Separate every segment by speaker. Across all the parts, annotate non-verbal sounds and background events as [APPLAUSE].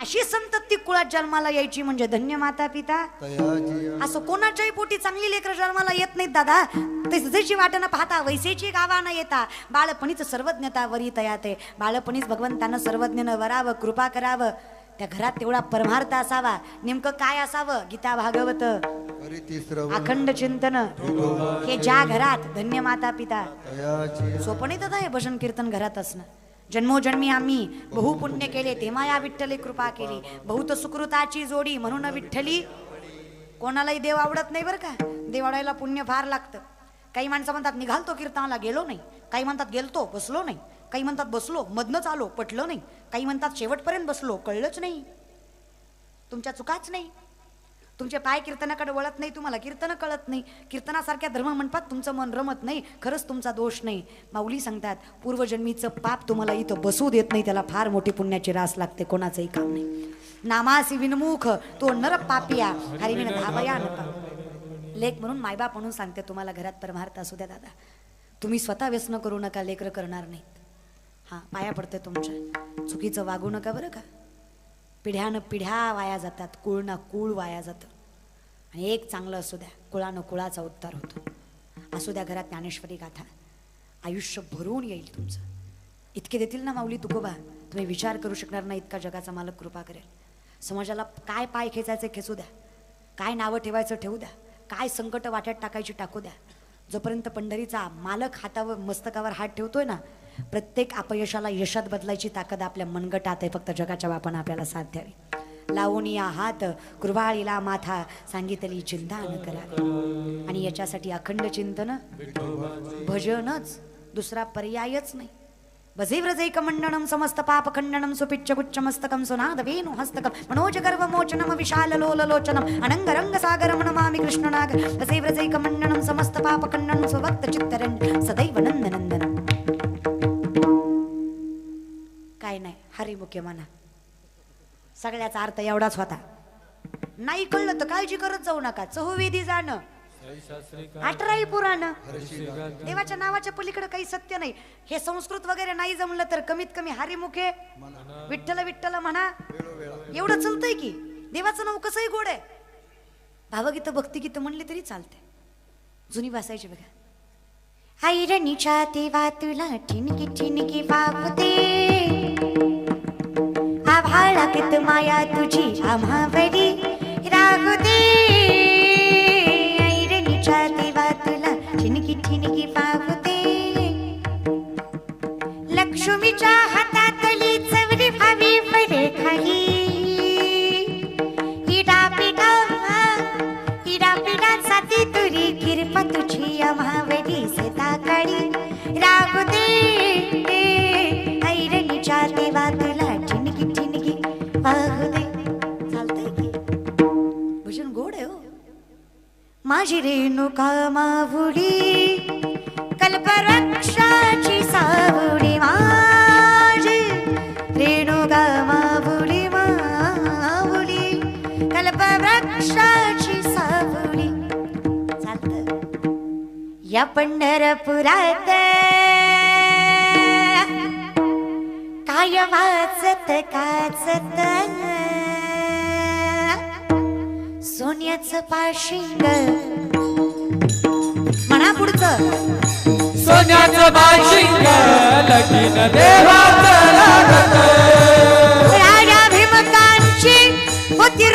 Speaker 1: अशी संतती कुळात जन्माला यायची म्हणजे धन्य माता पिता. असं कोणाच्याही पोटी चांगली लेकरं जन्माला येत नाहीत दादा. तसेची वाट न पाहता वैसेची गावा न येता. बाळपणीच सर्वज्ञता वरी तयाते बाळपणीच भगवंतानं सर्वज्ञनं वरावं कृपा करावं. त्या घरात तेवढा परमार्थ असावा. नेमकं काय असावं? गीता भागवत. अखंड चिंतन. हे ज्या घरात धन्य माता पिता.
Speaker 2: तयाची
Speaker 1: सोपं नाही दादा हे भजन कीर्तन घरात असणं जन्मोजन्मी आम्ही बहु पुण्य केले तेव्हा या विठ्ठली कृपा केली. बहुत सुकृताची जोडी म्हणून विठ्ठली कोणालाही देव आवडत नाही बरं का. देव आवडायला पुण्य फार लागतं. काही माणसं म्हणतात निघालतो कीर्तनाला गेलो नाही. काही म्हणतात गेलतो बसलो नाही. काही म्हणतात बसलो मधनच आलो पटलो नाही. काही म्हणतात शेवटपर्यंत बसलो कळलंच नाही. तुमच्या चुकाच नाही. तुमचे पाय कीर्तनाकडे वळत नाही तुम्हाला कीर्तन कळत नाही. कीर्तनासारख्या धर्म म्हणतात तुमचं मन रमत नाही खरंच तुमचा दोष नाही. माऊली सांगतात पूर्वजन्मीचं पाप तुम्हाला इथं बसू देत नाही त्याला फार मोठी पुण्याची रास लागते कोणाचंही काम नाही. नामासी विनमुख तो नर पापिया. हरिविन धाबया नका लेख म्हणून मायबाप म्हणून सांगते तुम्हाला घरात परमार्थ असू द्या दादा. तुम्ही स्वतः व्यसन करू नका लेकरं करणार नाहीत. हां पाया पडते तुमच्या. चुकीचं वागू नका बरं का. पिढ्यानं पिढ्या वाया जातात कुळ ना कुळ वाया जातं. आणि एक चांगलं असू द्या कुळानं कुळाचा उत्तर होतो. असू द्या घरात ज्ञानेश्वरी गाथा. आयुष्य भरून येईल तुमचं. इतके देतील ना माऊली तुकोबा? तुम्ही विचार करू शकणार नाही इतका जगाचा मालक कृपा करेल. समाजाला काय पाय खेचायचे खेचू द्या. काय नावं ठेवायचं ठेवू द्या. काय संकट वाट्यात टाकायची टाकू द्या. जोपर्यंत पंढरीचा मालक हातावर मस्तकावर हात ठेवतोय ना प्रत्येक अपयशाला यशात बदलायची ताकद आपल्या मनगटात आहे. फक्त जगाच्या बापानं आपल्याला साथ द्यावी. लावून या हात. कृभाळीला माथा सांगितली चिंता न करा. आणि याच्यासाठी अखंड चिंतन भजनच दुसरा पर्यायच नाही. भजेव्रजैकमण्डनं समस्त पापखण्डनं सुपिच्च गुच्चमस्तकं सुनाद वेणु हस्तकं मनोज गर्वमोचनम विशाल लोललोचनम् अनंग सागरं नमामि कृष्णनाग. भजेव्रजैकमण्डनं समस्त पापखण्डनं स्वभक्त चित्तरं सदैव नंदनंदनम् काय नाही हरिमुखे म्हणा सगळ्याचा अर्थ एवढाच होता. नाही कळलं तर काळजी करत जाऊ नका. चहुविधी जाणं. अठराही पुराण. देवाच्या नावाच्या पलीकडे काही सत्य नाही. हे संस्कृत वगैरे नाही जमलं तर कमीत कमी हरिमुखे विठ्ठल विठ्ठल म्हणा. एवढं चालतंय की. देवाचं नाव कसंही गोड आहे. भावगीत भक्तिगीत म्हणले तरी चालते जुनी भासायची बघा. ऐरणीच्या देवा तुला ठिणकी ठिणकी बाबते आभाळा कित माया तुझी आम्हावरी रागुदे ऐरणीच्या माझी रेणुका मावुडी कल्पवृक्षाची सावडी माझी. रेणुका मावुडी मावुडी कल्पवृक्षाची सावडी. चालत. या पंढरपुरात काय वाचत काचत? सोन्याचं पाशिंग म्हणा पुढचं.
Speaker 3: सोन्याचं बाशिंग लगीन देवाचं लागत.
Speaker 1: राजा भीमकांची होती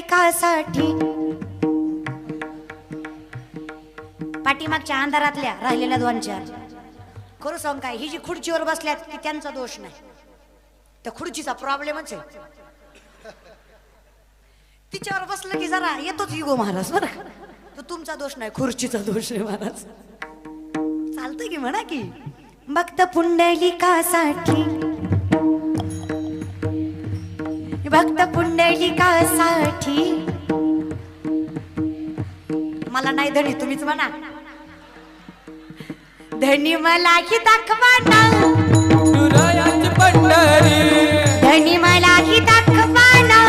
Speaker 1: रसिकासाठी पाठीमागच्या अंधारातल्या राहिलेल्या दोन चार खरं सांग काय ही जी खुर्चीवर बसल्या ती त्यांचा दोष नाही. त्या खुर्चीचा प्रॉब्लेमच आहे. तिच्यावर बसलं की जरा येतोच युगो महाराज बरं तो तुमचा दोष नाही खुर्चीचा दोष आहे महाराज. चालतं की म्हणा की? भक्त पुंडलिकासाठी. भक्त पुंडलिकासाठी मला नाही धनी तुम्हीच म्हणा. धनी मला ही दाखवा ना.
Speaker 3: पंढरी.
Speaker 1: धनी मला ही दाखवा ना.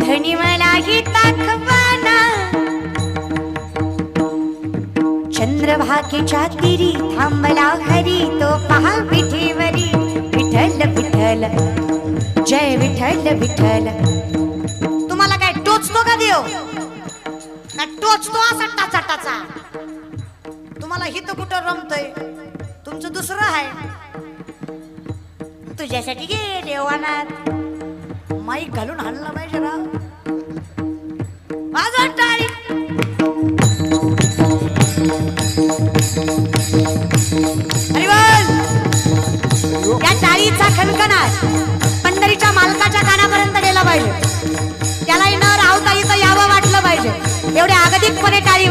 Speaker 1: धनी मला ही दाखवा ना. चंद्रभागेच्या तिरी थांबला हरी तो पहा विठेवरी. विठ्ठल विठ्ठल. जय विठ्ठल विठ्ठल. तुम्हाला काय टोचतो का देव? का टोचतो असा टाचा टाचा तुम्हाला हित कुठं रमतय? तुमचं दुसरं आहे. तुझ्यासाठी गे देवानात हो माईक घालून हाणला पाहिजे राव. माझा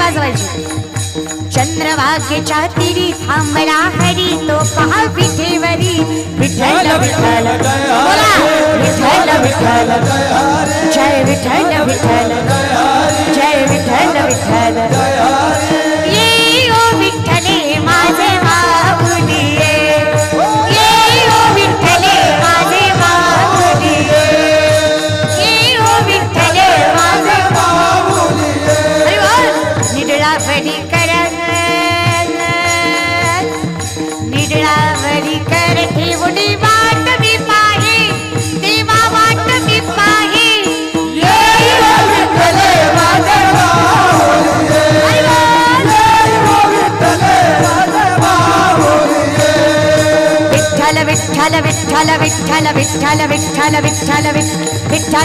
Speaker 1: वाजवायची. चंद्रभागेच्या तिरी थांबला हरी तो पहा पिठेवरी विठ्ठल विठ्ठल. बोला. विठ्ठल विठ्ठल. जय विठ्ठल विठ्ठल.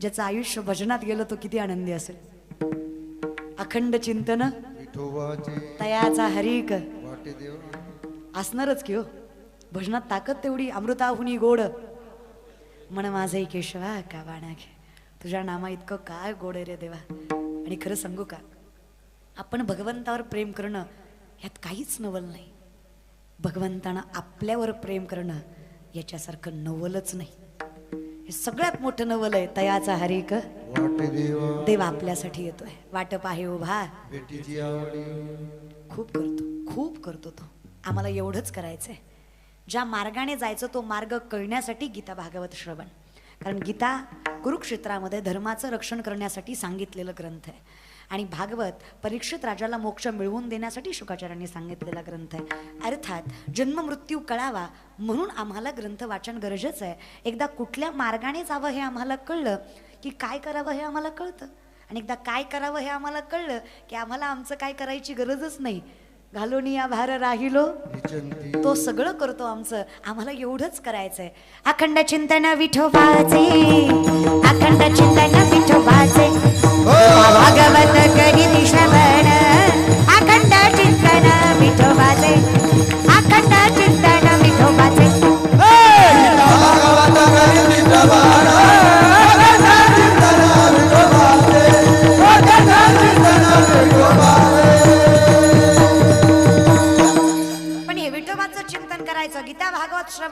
Speaker 1: ज्याचं आयुष्य भजनात गेलं तो किती आनंदी असेल. अखंड चिंतन तयाचा हरिक. असणारच की हो. भजनात ताकद तेवढी अमृताहुनी गोड. म्हण माझे केशवा का बाणा घे. तुझ्या नामा इतकं काय गोड रे देवा. आणि खरं सांगू का? आपण भगवंतावर प्रेम करणं ह्यात काहीच नवल नाही. भगवंतानं आपल्यावर प्रेम करणं याच्यासारखं नवलच नाही. हे सगळ्यात मोठं नवल आहे तयाचा हरिक
Speaker 2: देवा.
Speaker 1: आपल्यासाठी येतोय. वाटप आहे उभा. खूप करतो खूप करतो तो. आम्हाला एवढंच करायचंय. ज्या मार्गाने जायचं तो मार्ग कळण्यासाठी गीता भागवत श्रवण. कारण गीता कुरुक्षेत्रामध्ये धर्माचं रक्षण करण्यासाठी सांगितलेलं ग्रंथ आहे. आणि भागवत परीक्षित राजाला मोक्ष मिळवून देण्यासाठी शुकाचार्यांनी सांगितलेला ग्रंथ आहे. अर्थात जन्म मृत्यू कळावा म्हणून आम्हाला ग्रंथ वाचन गरजेचं आहे. एकदा कुठल्या मार्गाने जावं हे आम्हाला कळलं की काय करावं हे आम्हाला कळतं. आणि एकदा काय करावं हे आम्हाला कळलं की आम्हाला आमचं काय करायची गरजच नाही. घालून या भार राहिलो. तो सगळं करतो आमचं. आम्हाला एवढंच करायचंय. अखंड चिंतन विठोबाचे. अखंड चिंतन विठोबाचे. भागवत करी श्रवण अखंड चिंतन विठोबाचे.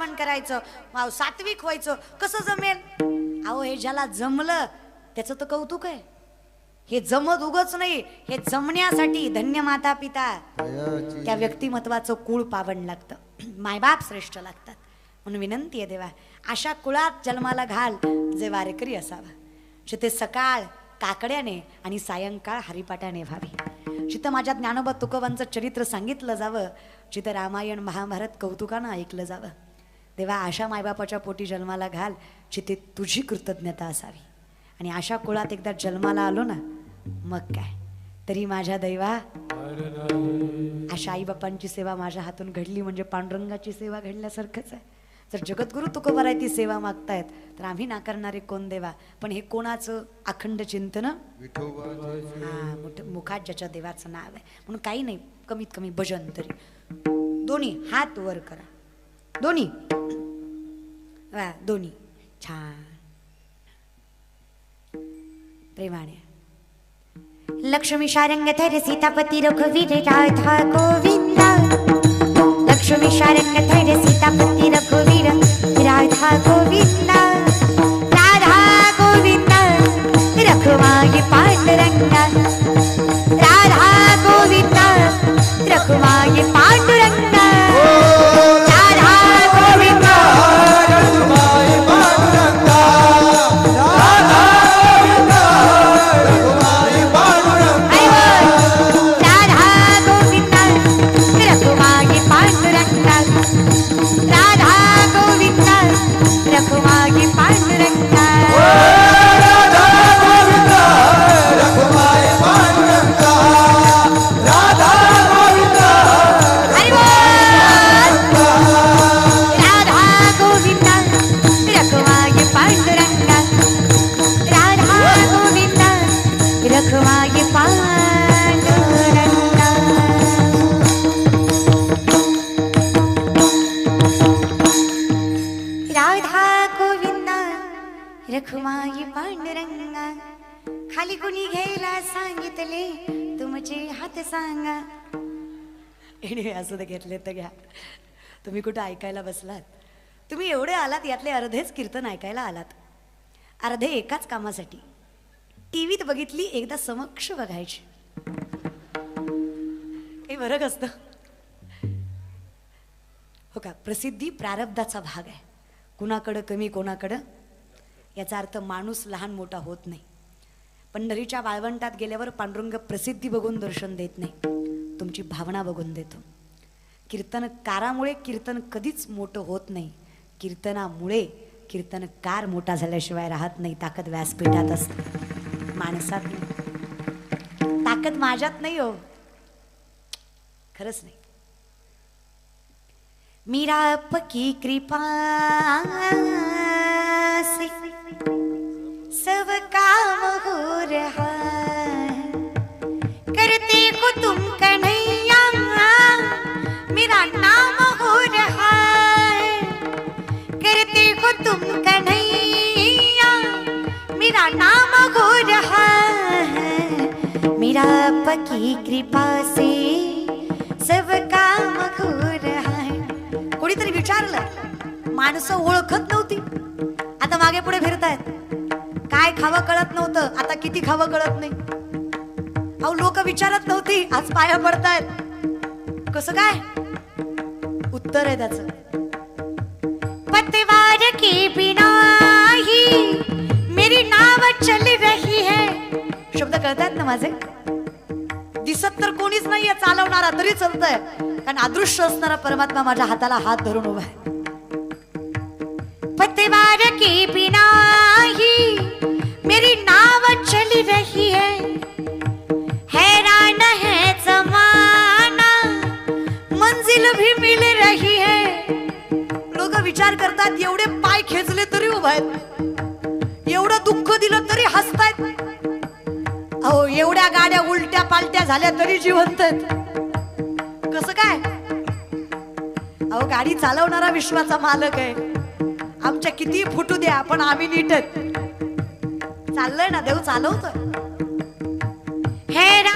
Speaker 1: श्रवण करायचं वाव सात्विक व्हायचं कसं जमेल? अहो हे ज्याला जमलं त्याचं तर कौतुक आहे. हे जमत उगच नाही हे जमण्यासाठी धन्य माता पिता त्या व्यक्तिमत्वाचं कुळ पावन लागतं. [CLEARS THROAT] मायबाप श्रेष्ठ लागतात. म्हणून विनंती आहे देवा अशा कुळात जन्माला घाल जे वारेकरी असावा. जिथे सकाळ काकड्याने आणि सायंकाळ हरिपाट्याने व्हावी. जिथं माझ्या ज्ञानोबा तुकोबांचं चरित्र सांगितलं जावं जिथं रामायण महाभारत कौतुकानं ऐकलं जावं. तेव्हा अशा मायबापाच्या पोटी जन्माला घाल जिथे तुझी कृतज्ञता असावी. आणि अशा कुळात एकदा जन्माला आलो ना मग काय? तरी माझ्या दैवा अशा आईबापांची सेवा माझ्या हातून घडली म्हणजे पांडुरंगाची सेवा घडल्यासारखंच आहे. जर जगद्गुरु तुकोबाराय सेवा मागतायत तर आम्ही नाकारणारे कोण देवा? पण हे कोणाचं अखंड चिंतन? हा मुखात ज्याच्या देवाचं नाव आहे. म्हणून काही नाही कमीत कमी भजन तरी. दोन्ही हात वर करा. दोन्ही. वा दोन्ही. छान. प्रेमाने. लक्ष्मी शारंग थैर सीतापती रघुवीर राधा गोविंद. लक्ष्मी शारंग थैर सीतापती रघुवीर खाली कुणी घ्यायला सांगितले? तुमचे हात सांगा. एनिवे असं तर घेतले तर घ्या. तुम्ही कुठं ऐकायला बसलात? तुम्ही एवढे आलात यातले अर्धेच कीर्तन ऐकायला आलात. अर्धे एकाच कामासाठी. टी व्हीत बघितली एकदा समक्ष बघायची. काही फरक असतं हो का प्रसिद्धी प्रारब्धाचा भाग आहे. कुणाकडं कमी कोणाकडं? याचा अर्थ माणूस लहान मोठा होत नाही. पंढरीच्या वाळवंटात गेल्यावर पांडुरंग प्रसिद्धी बघून दर्शन देत नाही. तुमची भावना बघून देतो. कीर्तनकारामुळे कीर्तन कधीच मोठं होत नाही. कीर्तनामुळे कीर्तनकार मोठा झाल्याशिवाय राहत नाही. ताकद व्यासपीठात असते. माणसात नाही. ताकद माझ्यात नाही हो. खरंच नाही. मीरा पकी कृपा. सब काम हो रहा करते को तुम कन्हैया मेरा नाम हो रहा करते को तुम कन्हैया मेरा नाम हो रहा मेरा पकी कृपा से सब काम हो रहा कोणीतरी विचारलं? माणसं ओळखत नव्हती. आता मागे पुढे फिरतायत. खावं कळत नव्हतं. आता किती खावं कळत नाही. अहो लोक विचारत नव्हती. आज पाया पडतायत. कसं काय? उत्तर आहे त्याच. पतवार के बिना ही मेरी नाव चल रही है. शब्द कळतायत ना माझे? दिसत तर कोणीच नाहीये चालवणारा तरी चालतंय. कारण अदृश्य असणारा परमात्मा माझ्या हाताला हात धरून उभा आहे. पतवार के बिना ही मेरी नाव चल रही है। हैरान है जमाना मंजिल भी मिल रही है। लोक विचार करतात एवढे पाय खेचले तरी उभा आहेत. एवढं दुःख दिलं तरी हसतायत अहो एवढ्या गाड्या उलट्या पालट्या झाल्या तरी जिवंत आहेत. कसं काय? अहो गाडी चालवणारा विश्वाचा मालक आहे. आमच्या किती फुटू द्या पण आम्ही नीटत चाललंय ना देव चालवतोय. हे